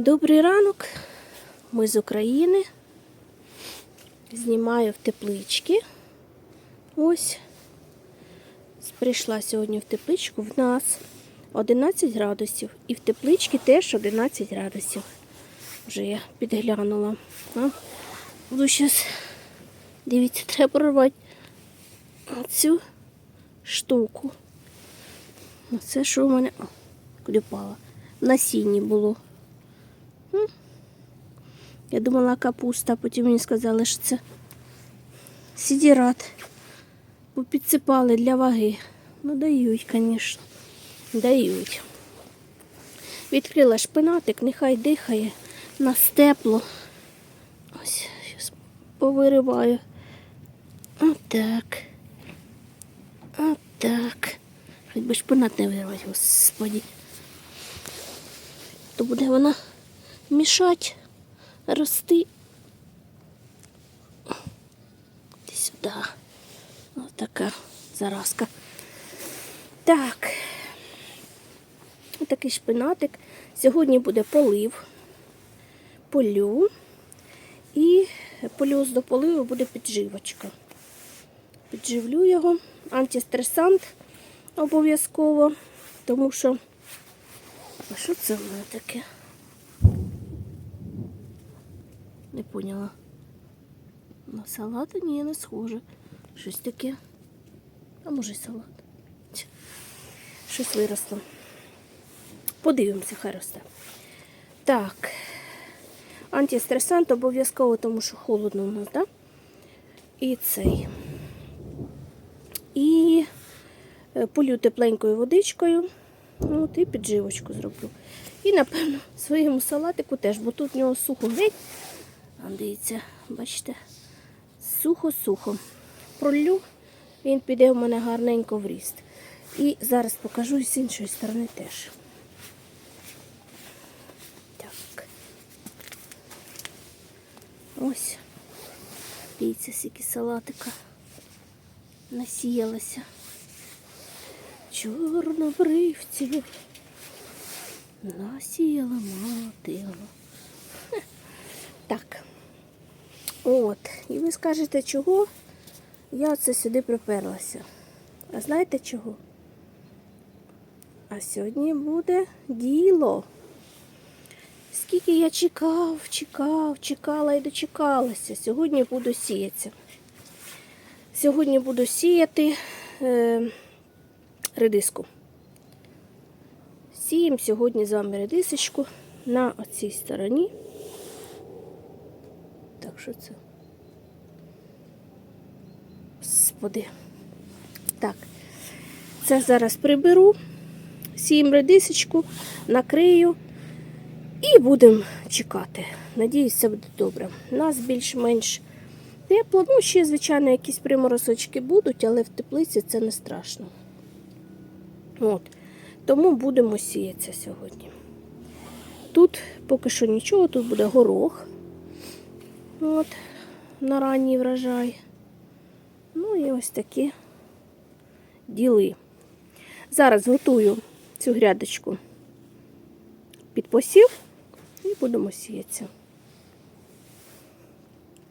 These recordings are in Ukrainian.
Добрий ранок. Ми з України. Знімаю в теплички. Ось. Прийшла сьогодні в тепличку. В нас 11 градусів. І в тепличці теж 11 градусів. Вже я підглянула. А? Буду зараз, дивіться, треба порвати цю штуку. Це що в мене? О? В насінні було. Я думала капуста, а потім мені сказали, що це сідірат. Бо підсипали для ваги. Ну, дають, звісно. Дають. Відкрила шпинатик, нехай дихає. Нас тепло. Ось, зараз повириваю. Отак. Отак. Хоч би шпинат не вирвати, господі. То буде вона мішати, рости. Сюди. Ось така заразка. Так. Ось такий шпинатик. Сьогодні буде полив. Полю. І плюс до поливу буде підживочка. Підживлю його. Антистресант обов'язково, тому що. А що це в мене таке? Не поняла. На салат ні, не схоже. Щось таке. А може й салат. Щось виросло. Подивимося, хай росте. Так. Антистресант обов'язково, тому що холодно у нас, так? Да? І цей. І е, полю тепленькою водичкою. От, і підживочку зроблю. І, напевно, своєму салатику теж, бо тут в нього сухо геть. Дивіться, бачите, сухо-сухо. Пролю, він піде у мене гарненько в ріст. І зараз покажу і з іншої сторони теж. Так. Ось. Дивіться, скільки салатика насіялася. Чорнобривці. Насіяла мотила. Так. От. І ви скажете, чого я це сюди приперлася. А знаєте чого? А сьогодні буде діло. Скільки я чекав, чекав, чекала і дочекалася. Сьогодні буду сіятися. Сьогодні буду сіяти е, редиску. Сіємо сьогодні з вами редисочку на оцій стороні. Що це? Господи. Так, це зараз приберу, сіємо редисочку, накрию і будемо чекати. Надіюсь, все буде добре. У нас більш-менш тепло. Ну, ще, звичайно, якісь приморозочки будуть, але в теплиці це не страшно. От. Тому будемо сіятися сьогодні. Тут поки що нічого, тут буде горох. От, на ранній врожай. Ну і ось такі діли. Зараз готую цю грядочку під посів і будемо сіятися.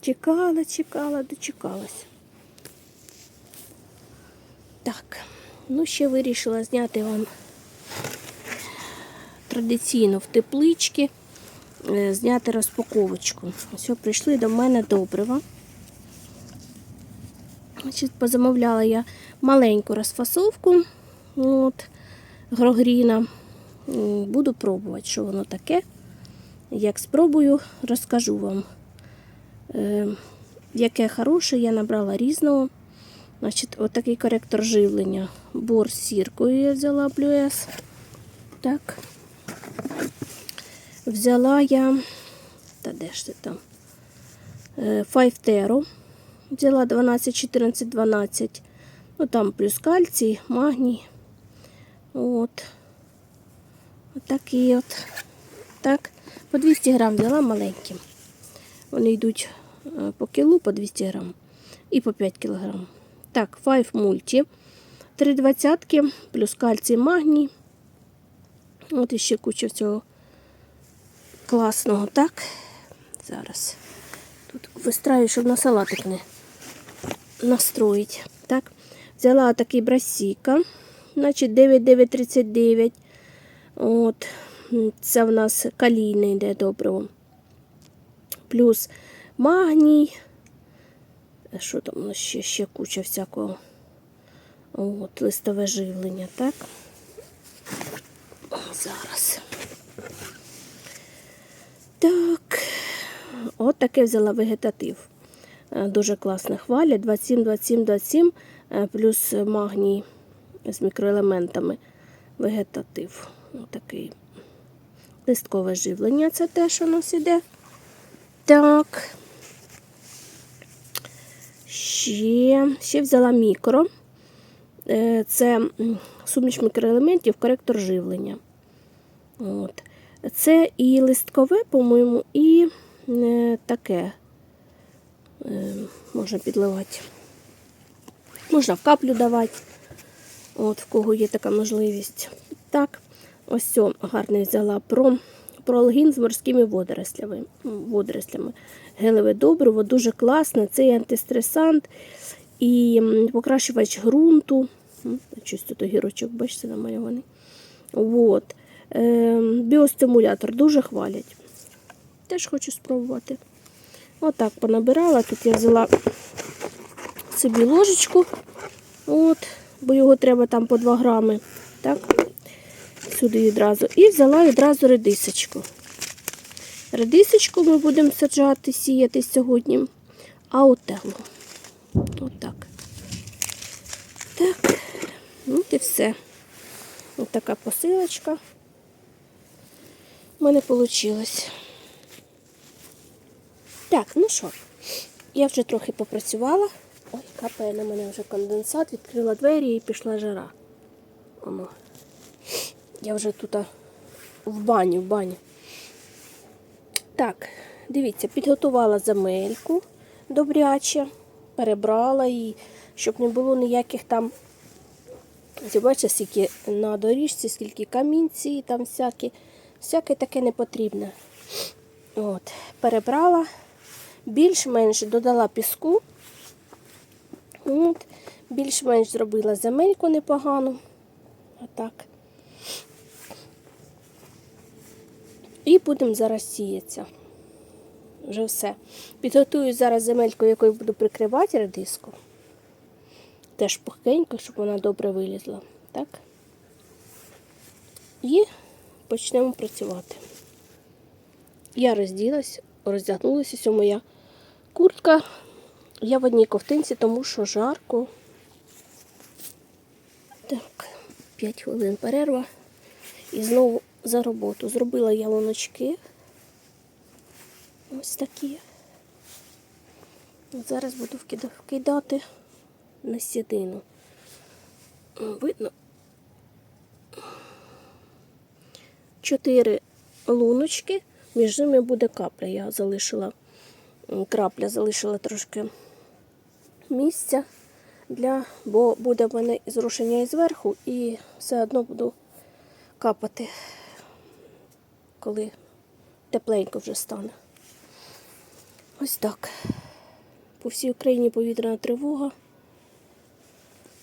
Чекала, чекала, дочекалась. Так, ну ще вирішила зняти вам традиційно в теплички, зняти розпаковочку. Ось прийшли до мене добрива. Значить, позамовляла я маленьку розфасовку от, грогріна. Буду пробувати, що воно таке. Як спробую, розкажу вам, е, яке хороше, я набрала різного. Значить, отакий коректор живлення. Бор з сіркою я взяла Блюес. Так. Взяла я. Та де ж ти там? Е, Five Взяла 12, 14, 12. Ну там плюс кальцій, магній. От. Отакий от. Так. По 200 грам взяла маленьким. Вони йдуть е, по кілу по 200 грам і по 5 кілограм. Так, Five Multi. 3 двадцятки, плюс кальцій, магній. От іще куча цього класного, так? Зараз. Тут вистраю, щоб на салатик не настроїть. Так. Взяла такий брасіка, значить 9939. От. Це в нас калійне йде добриво. Плюс магній. Е, Що там ще, ще куча всякого. От, листове живлення, так? Зараз. Так. От таке взяла вегетатив. Е, Дуже класно хвалять. 27, 27, 27, е, плюс магній з мікроелементами. Вегетатив. Отакий. Листкове живлення це теж у нас іде. Так. Ще, ще взяла мікро. Е, Це суміш мікроелементів, коректор живлення. От. Це і листкове, по-моєму, і е, таке е, можна підливати. Можна в каплю давати, от, в кого є така можливість. Так, ось гарний взяла про, прологін з морськими водорослями. водорослями. Гелеве добриво, дуже класне. Це і антистресант, і покращувач ґрунту. Щось тут огірочок, бачите, намальований. От. Е, біостимулятор дуже хвалять. Теж хочу спробувати. Отак понабирала. Тут я взяла собі ложечку, от, бо його треба там по 2 грами. Так, сюди відразу. І взяла відразу редисочку. Редисочку ми будемо саджати, сіяти сьогодні, а отелу. Отак. Так, ну і все. Ось така посилочка в мене вийшло. Так, ну що, я вже трохи попрацювала. Ой, капає на мене вже конденсат, відкрила двері і пішла жара. Оно. Я вже тут в бані, в бані. Так, дивіться, підготувала земельку добряче, перебрала її, щоб не було ніяких там. Бачите, скільки на доріжці, скільки камінці, там всякі, всяке таке не потрібне. От, перебрала, більш-менш додала піску. Більш-менш зробила земельку непогану. Отак. І будемо зараз сіятися. Вже все. Підготую зараз земельку, якою буду прикривати редиску. Теж пухенько, щоб вона добре вилізла. Так? І почнемо працювати. Я розділась, роздягнулася, ось моя куртка. Я в одній ковтинці, тому що жарко. Так, 5 хвилин перерва. І знову за роботу. Зробила я луночки. Ось такі. Зараз буду вкидати на сідину. Видно. Чотири луночки, між ними буде капля. Я залишила крапля, залишила трошки місця для, бо буде в мене зрушення і зверху, і все одно буду капати, коли тепленько вже стане. Ось так. По всій Україні повітряна тривога.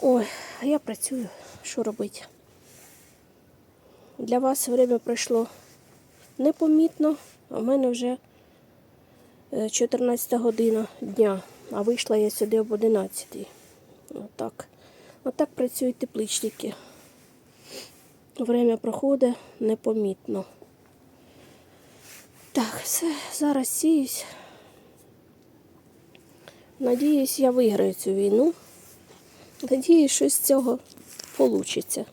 Ой, а я працюю. Що робити? Для вас время пройшло непомітно, а в мене вже е, 14 година дня, а вийшла я сюди об 11. Отак. Отак працюють тепличники. Время проходить непомітно. Так, все, зараз сіюсь. Надіюсь, я виграю цю війну. Надіюсь, що з цього вийде.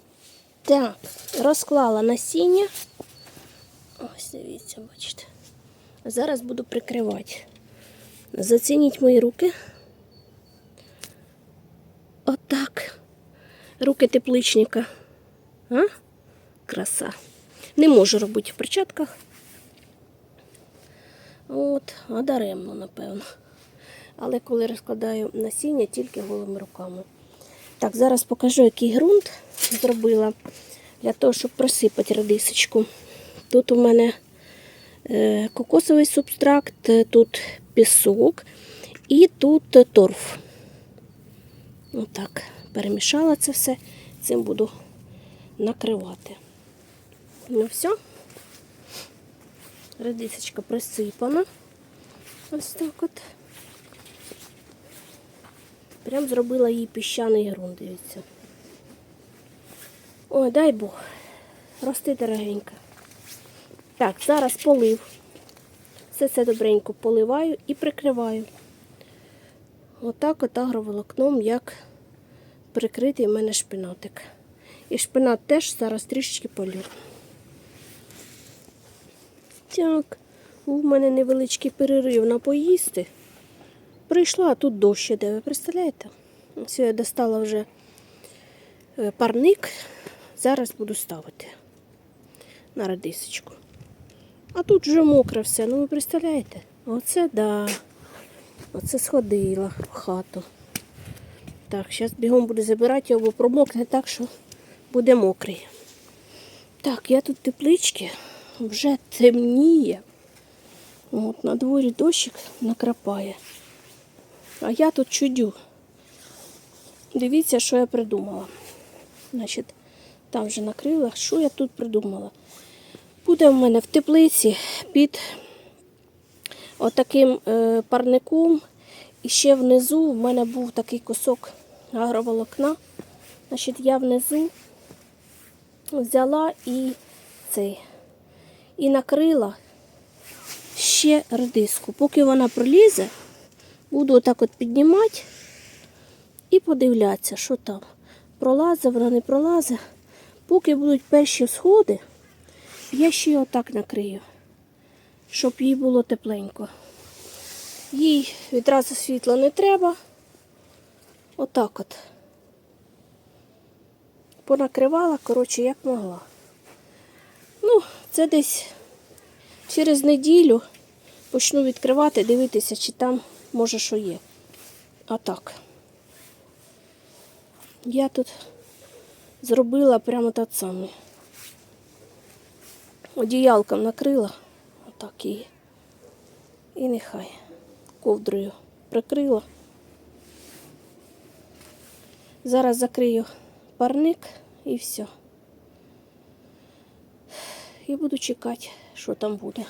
Так, розклала насіння. Ось дивіться, бачите. Зараз буду прикривати. Зацініть мої руки. Отак. Руки тепличника. А? Краса. Не можу робити в перчатках. От, а даремно, напевно. Але коли розкладаю насіння, тільки голими руками. Так, зараз покажу, який ґрунт зробила для того, щоб просипати радисочку. Тут у мене е, кокосовий субстракт, е, тут пісок і тут торф. Отак, перемішала це все, цим буду накривати. Ну все. Редисочка присипана. Ось так от. Прям зробила їй піщаний ґрунт, дивіться. Ой, дай Бог. Рости дорогенька. Так, зараз полив. Все це добренько поливаю і прикриваю. Отак от агроволокном, як прикритий в мене шпинатик. І шпинат теж зараз трішечки полю. Так, у мене невеличкий перерив на поїсти. Прийшла, а тут дощ іде, ви представляєте? Ось я достала вже е, парник. Зараз буду ставити на радисочку. А тут вже мокре все, ну ви представляєте? Оце да. Оце сходила в хату. Так, зараз бігом буду забирати його, бо промокне так, що буде мокрий. Так, я тут теплички, вже темніє. От, на дворі дощик накрапає. А я тут чудю. Дивіться, що я придумала. Значить, там вже накрила. Що я тут придумала? Буде в мене в теплиці під отаким е, парником. І ще внизу в мене був такий кусок агроволокна. Значить, я внизу взяла і цей, і накрила ще редиску. Поки вона пролізе, буду отак от піднімати і подивлятися, що там. Пролазить, вона не пролазить. Поки будуть перші сходи, я ще її отак накрию, щоб їй було тепленько. Їй відразу світла не треба. Отак от. Понакривала, коротше, як могла. Ну, це десь через неділю почну відкривати, дивитися, чи там може що є. А так. Я тут зробила прямо так саме. Одіялком накрила, отак і, і нехай ковдрою прикрила. Зараз закрию парник і все. І буду чекати, що там буде.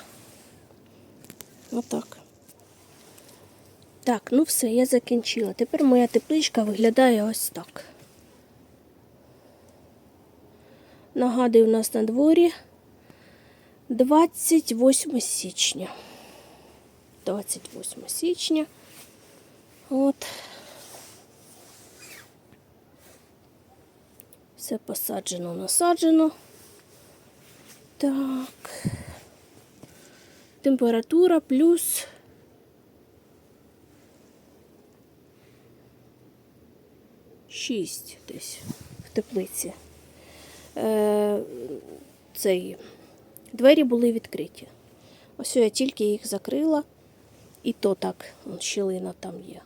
Отак. Так, ну все, я закінчила. Тепер моя тепличка виглядає ось так. Нагадую, у нас на дворі 28 січня. 28 січня. От. Все посаджено, насаджено. Так. Температура плюс. Шість десь в теплиці. Е, цей, двері були відкриті. Ось я тільки їх закрила, і то так, вон, щілина там є.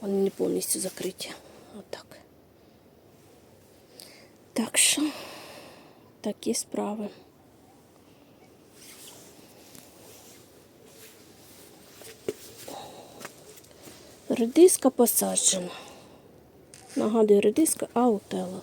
Вони не повністю закриті. Отак. Так що, такі справи. Редиска посаджена. Нагадую, редиска аутела.